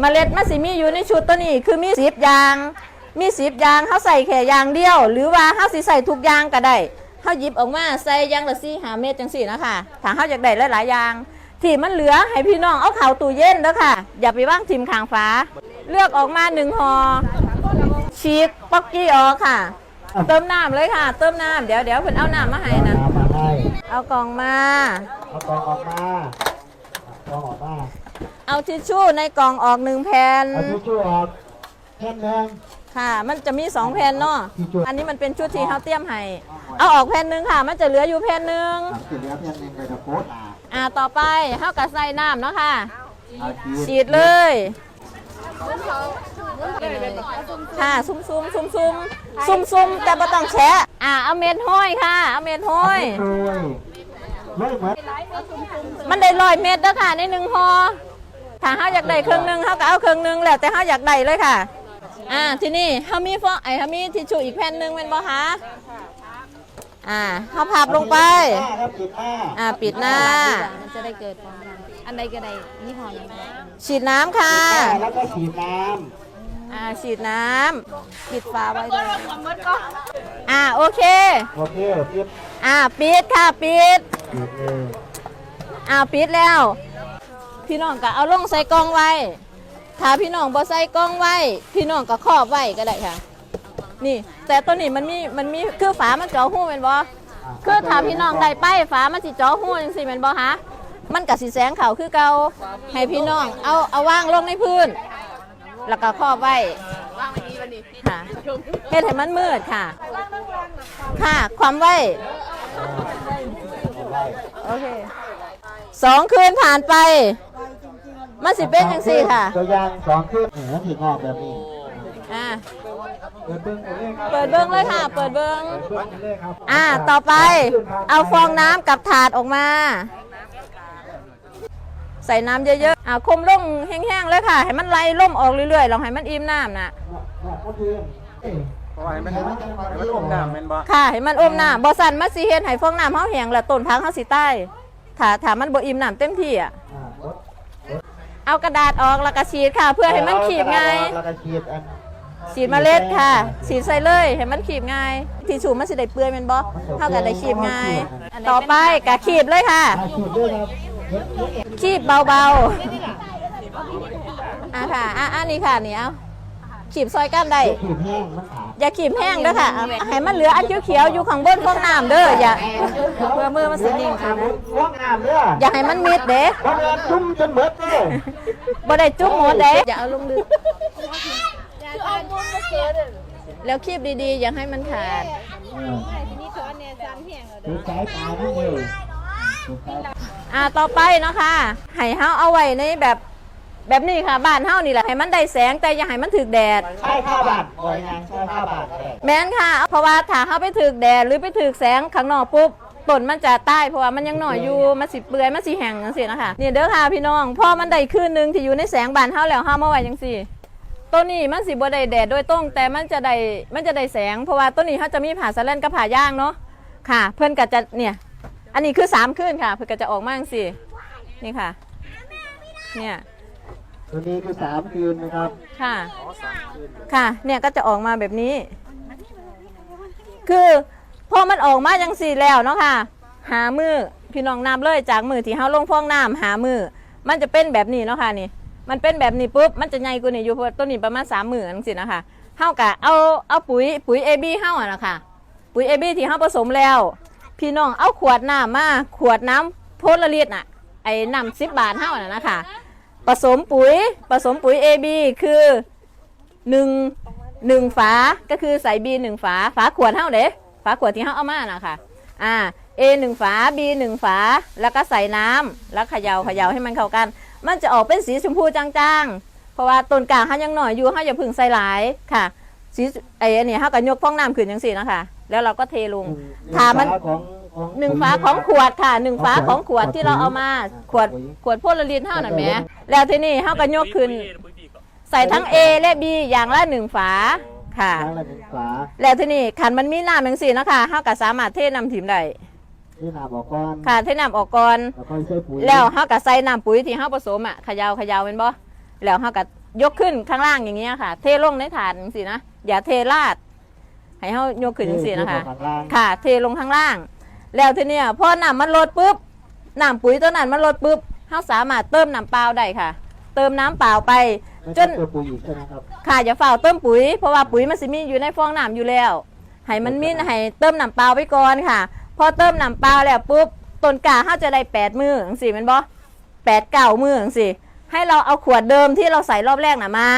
เมล็ดมันสิมีอยู่ในชุดตัวนี้คือมีสิบยาง มีสิบยางเขาใส่แค่อยางเดียว หรือว่าเขาสิใส่ทุกอยางก็ได้เขาหยิบออกมาใส่อยางละสี่หาเม็ดจังสี่นะคะถ้าเขาอยากได้หลายๆอยาง ที่มันเหลือให้พี่น้องเอาเข่าตู้เย็นเด้อค่ะ อย่าไปว่างทิมคางฟ้า เลือกออกมาหนึ่งห่อฉีกป๊อกกี้ออกค่ะ เติมน้ำเลยค่ะ เติมน้ำเดี๋ยวเดี๋ยวเพิ่นเอาน้ำมาให้นะน้ำมาให้เอากล่องมา เอากองออกมาเอากองออกมา เอาทิชชู่ในกล่องออกหนึ่งแผ่น เอาทิชชู่ออกแค่นหนึงค่ะ มันจะมีสองแผ่นเนาะ ทิชชู่ อันนี้มันเป็นชุดที่เขาเตรียมให้ เอาออกแผ่นหนึ่งค่ะ มันจะเหลืออยู่แผ่นหนึ่งสามสิบแล้วแค่นหนึงไปจะโพสต์อะอ่า ต่อไปเขากระใส่น้ำเนาะค่ะเอาฉีฉีดเลย ค่ะ ซุ่มซุ่มซุ่มซุ่มซุ่มซุ่มแต่ไม่ต้องแชะอ่า เอาเม็ดห้อยค่ะ เอาเม็ดห้อยโอ้ยไม่เหมือนมันได้ร้อยเม็ดเด้อค่ะในหนึ่งห่อ ถ้าเขาอยากได้เครื่องหนึงเขาก็เอาเครื่องหนึงแล้วแต่เขาอยากได้เลยค่ะ อ่าทีนี้เขามีฟองไอ้เขามีทิชชู่อีกแผ่นหนึ่งเป็นบ่คะอ่าเขาพับลงไปหน้าครับปิดหน้าอ่าปิดหน้า มันจะได้เกิดความดันอันใดก็ได้ยี่ห้อนั้นได้ฉีดน้ำค่ะแล้วก็ฉีดน้อ่าฉีดน้ำปิดฝาไว้เลยอ่าโอเคำโอเคปิดอ่าปิดค่ะปิดปิดเลยอ่าปิดแล้ว พี่น้องก็เอาลงใส่กล่องไว้ถ้าพี่น้องบ่ใส่กล่องไว้ พี่น้องก็ครอบไว้ก็ได้ค่ะ นี่ แต่ตัวนี้มันมีมันมีคือฝามันเจาะหูเป็นบ่คือถ้าพี่น้องได้ไปฝามันสิเจาะหูจังซี่แม่นบ่ฮะมันก็สิแสงเขาคือเก่าให้พี่น้อง เอาเอาวางลงในพื้น แล้วก็ครอบไว้ค่ะเฮ็ดให้มันมืดค่ะ ค่ะ ความไว้เอาไว้โอเคสองคืนผ่านไป มันสิเป็นยังสี่ค่ะ ตัวอยางสองขึ้นหัวถึงออกแบบนี้อ่าเปิดเบิ้งไปเลยครับเปิดเบิ้งเลยค่ะ เปิดเบิ้งเปิดเบิ้งไปเลยครับอ่า ต่อไป เอาฟองน้ำกับถาดออกมา ใส่น้ำเยอะๆอ่าคมลงแห้งๆเลยค่ะ ให้มันไหลล่มออกเรื่อยๆลองให้มันอิ่มน้ำนะเนี่ยก็คือเอ้ยเพราะว่าให้มันให้มันอมน้ำแม่นบ่ค่ะให้มันอมน้ำบ่สั่นมันสิเฮ็ดให้ฟองน้ำเฮาแห้งแล้วต้นพักเฮาสิใต้ถ้าถ้ามันบ่อิ่มน้ำเต็มที่อะอ่ารถ เอากระดาษออกแล้วก็ฉีดค่ะ เพื่อให้มันขีบง่ายแล้วก็ฉีดอันฉีดเมล็ดค่ะ ฉีดใส่เลยให้มันขีบง่ายที่สูมันสิได้เปื่อยแมันบ่เท่ากับได้ขีบง่าย ต่อไปกะขีบเลยค่ะอ่าฉีดด้วยครับเฮ็ดเฮ็ดขีบเบาๆอะค่ะอะอันนี้ค่ะนี่เอาขีบซอยก้านได้ขีดแห้งมันขาด อย่าขีบแห้งเด้อค่ะเอาให้มันเหลืออันเขียวๆอยู่ข้างบนฟองน้ำเด้ออย่าเพื่อมือมันสินิ่งค่ะว่างามเนี่ยอย่าให้มันมิดเด้เพราะเงินจุ่มจนเบิดเลยบ่ได้จุ๊บหมดเด้อย่าเอาลงลึกแล้วคีบดีๆ อย่าให้มันขาดทีนี้ถอนเนี่ยซ้ำแห้งแล้วดูสายตานั่นเลยดูสายตาอ่าต่อไปเนาะค่ะให้เฮาเอาไว้ในแบบ แบบนี้ค่ะบ้านเฮานี่แหละให้มันได้แสงแต่อย่าให้มันถึกแดด ใช่ข้าวบาทบ่อยงานใช่ข้าวบาทแรกแม่นค่ะ เพราะว่าถ้าเฮาไปถึกแดดหรือไปถึกแสงข้างนอกปุ๊บต้นมันจะตายเพราะว่ามันยังหน่อยอยู่มันสิเปื่อยมันสิแห้งจังซี่นะคะนี่เด้อค่ะพี่น้องพอมันได้คืนนึงที่อยู่ในแสงบ้านเฮาแล้วเฮามาไว้จังซี่ต้นนี้มันสิบ่ได้แดดโดยตรงแต่มันจะได้มันจะได้แสง เพราะว่าต้นนี้เฮาจะมีผ่าสะแลนกับผ่าย่างเนาะค่ะ เพิ่นก็จะเนี่ยอันนี้คือสามคืนค่ะ เพิ่นก็จะออกมาจังซี่นี่ค่ะ เนี่ย ตัวนี้คือสามคืนนะครับค่ะ ค่ะ เนี่ยก็จะออกมาแบบนี้ คือพอมันออกมาจังสี่แล้วเนาะค่ะ หามือพี่น้องนับเลยจากมือที่เฮาลงฟองน้ำหามือมันจะเป็นแบบนี้เนาะค่ะนี่ มันเป็นแบบนี้ปุ๊บมันจะใหญ่กว่านี้อยู่เพราะต้นนี้ประมาณสามมือจังสินะคะเฮากะเอาเอาปุ๋ยปุ๋ยเอบีเฮาอะนะคะปุ๋ยเอบีที่เฮาผสมแล้ว พี่น้องเอาขวดน้ำมาขวดน้ำโพลลิตรน่ะไอ้น้ำสิบบาทเฮาน่ะนะคะ ผสมปุ๋ยผสมปุ๋ย AB คือหนึ่งหนึ่งฝาก็คือใส่ B หนึ่งฝาฝาขวดเท่าเด้ฝาขวดที่เขาเอามานะค่ะอ่า A หนึ่งฝา B หนึ่งฝา แล้วก็ใส่น้ำแล้วเขย่าเขย่าให้มันเข้ากัน มันจะออกเป็นสีชมพูจางๆ เพราะว่าต้นกลางเขายังหน่อยอยู่เขาอย่าพึ่งใส่หลายค่ะสีไอ้อันนี้เขาก็ยกฟองน้ำขึ้นอย่างสีนะคะแล้วเราก็เทลงถามมันของของ หนึ่งฝาของขวดค่ะหนึ่งฝาของขวดที่เราเอามาขวดขวดพ่นละลิตรเท่านั้นแหมแล้วทีนี้เขาก็ยกขึ้น ใส่ทั้ง A และ B อย่างละหนึ่งฝาค่ะครั้งละหนึ่งฝาแล้วทีนี้ขันมันมีน้ำอย่างสี่นาะคะเขาก็สามารถเทน้ำถิ่มได้ที่นาบอกก่อนค่ะเทน้ำออกก่อนแล้วค่อยใส่ปุ๋ยแล้วเขาก็ใส่น้ำปุ๋ยที่เขาผสมอะเขยาวขยาวเป็นบ่แล้วเขาก็ยกขึ้นข้างล่างอย่างเงี้ยค่ะ เทลงในถาดจังซี่นะอย่าเทราดให้เฮายกขึ้นจังซี่นะคะเทลงข้างล่างค่ะ เทลงข้างล่าง แล้วทีเนี้ยพอน้ำมันลดปุ๊บน้ำปุ๋ยตัวนั้นมันลดปุ๊บเฮาสามารถเติมน้ำเปล่าได้ค่ะ เติมน้ำเปล่าไปไม่จใช่นตัวปุ๋ยอีกใช่ไหมครับ ค่ะอย่าฝ่าเติมปุ๋ยเพราะว่าปุ๋ยมันสิมีอยู่ในฟองน้ำอยู่แล้วให้มันมีให้เติมน้ำเปล่าไปก่อนค่ะ พอเติมน้ำเปล่าแล้วปุ๊บต้นกล้าเขาจะได้แปดมือจังสิแมันบ่แปดเก้ามือจังสิให้เราเอาขวดเดิมที่เราใส่รอบแรกน่ะมา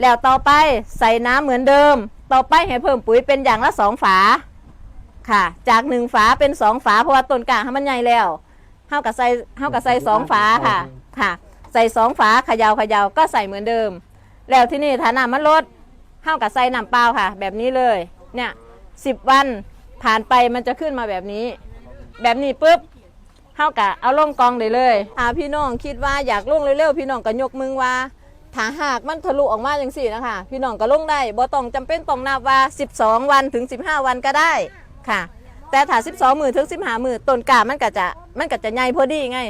แล้วต่อไปใส่น้ำเหมือนเดิม ต่อไปให้เพิ่มปุ๋ยเป็นอย่างละสองฝา ค่ะ จากหนึ่งฝาเป็นสองฝาเพราะว่าต้นกล้าให้มันใหญ่แล้วเท่ากับใส่เท่ากับใส่สองฝาค่ะค่ะ ใส่สองฝาเขยาวขยาวก็ใส่เหมือนเดิม แล้วที่นี่ถ้าน้ำมันลดเท่ากับใส่น้ำเปล่าค่ะ แบบนี้เลยเนี่ยสิบวันผ่านไปมันจะขึ้นมาแบบนี้ แบบนี้ปุ๊บเท่ากับเอาลงกองได้เลยอ่าพี่น้องคิดว่าอยากลงเร็วๆพี่น้องก็ยกมือว่าถ้าหากมันทะลุออกมาจังสี่นะคะพี่น้องก็ลงได้บ่ต้องจำเป็นต้องนับว่า 12 วันถึง 15 วันก็ได้ ค่ะ แต่ถ้า12มือถึง15มือต้นกามันก็จะมันก็จะใหญ่พอดีไง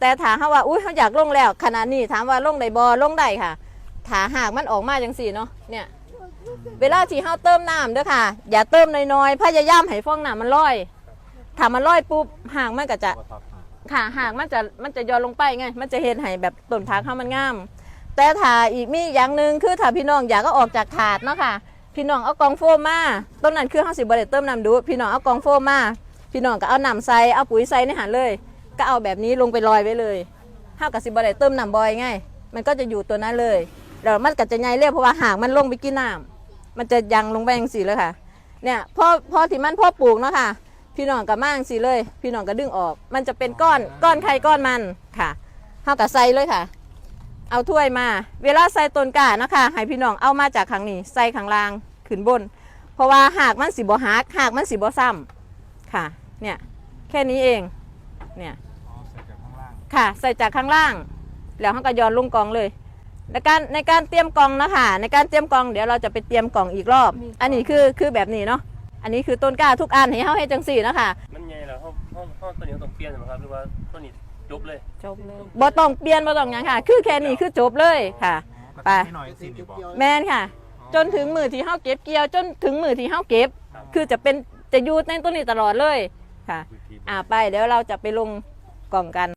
แต่ถ้าเฮาว่าอุ้ยเขาอยากลงแล้ว ขนาดนี้ถามว่าลงได้บ่ลงได้ค่ะถ้าหากมันออกมาจังสี่เนาะเนี่ยเวลาที่เฮาเติมน้ำเด้อค่ะ อย่าเติมน้อยๆพยายามให้ฟองน้ำมันลอยถ้ามันลอยปุ๊บหางมันก็จะค่ะหางมันจะมันจะย้อนลงไปไง มันจะเห็นให้แบบต้นพักเขามันงาม แต่ถ้าอีกมีอย่างหนึ่งคือถ้าพี่น้องอยากก็ออกจากถาดเนาะค่ะ พี่น้องเอากองโฟมมาต้นนั้นคือเฮาสิบ่ได้เติมน้ำดูดพี่น้องเอากองโฟมมาพี่น้องก็เอาน้ำใส่เอาปุ๋ยใส่ในหันเลย ก็เอาแบบนี้ลงไปลอยไว้เลยเฮากับสิบ่ได้เติมน้ำบ่อยไงมันก็จะอยู่ตัวนั้นเลยแล้วมันก็จะใหญ่เรียบเพราะว่าหางมันลงไปกินน้ำมันจะยังลงไปอย่างสีเลยค่ะเนี่ยพ่อพ่อที่มันพ่อปลูกเนาะค่ะ พี่น้องกับมั่งสีเลย พี่น้องก็ดึงออก มันจะเป็นก้อนก้อนไข่ก้อนมันค่ะเท่ากับใส่เลยค่ะ เอาถ้วยมา เวลาใส่ต้นกล้านะคะให้พี่น้องเอามาจากข้างนี้ใส่ข้างล่างขึ้นบน เพราะว่าหากมันสีบ่หักหากมันสีบ่ซ้ำค่ะ เนี่ยแค่นี้เอง เนี่ยค่ะใส่จากข้างล่าง แล้วเขาก็โยนลงกองเลย ในการในการเตรียมกล่องนะคะในการเตรียมกล่องเดี๋ยวเราจะไปเตรียมกล่องอีกรอบ อันนี้คือคือแบบนี้เนาะอันนี้คือต้นกล้าทุกอันให้เขาให้จังสี่นะคะมันไงล่ะห้องห้องห้องตัวนี้ต้องเปลี่ยนใช่ไหมครับหรือว่าตัวนี้ จบเลยจบเลยบ่ต้องเปลี่ยนบ่ต้องหยังค่ะ คือแค่นี้คือจบเลยค่ะ ไป หน่อยสินี่บอกแมนค่ะ จนถึงมือที่เฮาเก็บเกี่ยว จนถึงมือที่เฮาเก็บ คือจะเป็นจะอยู่ในต้นนี้ตลอดเลยค่ะอ่าไปเดี๋ยวเราจะไปลงกล่องกัน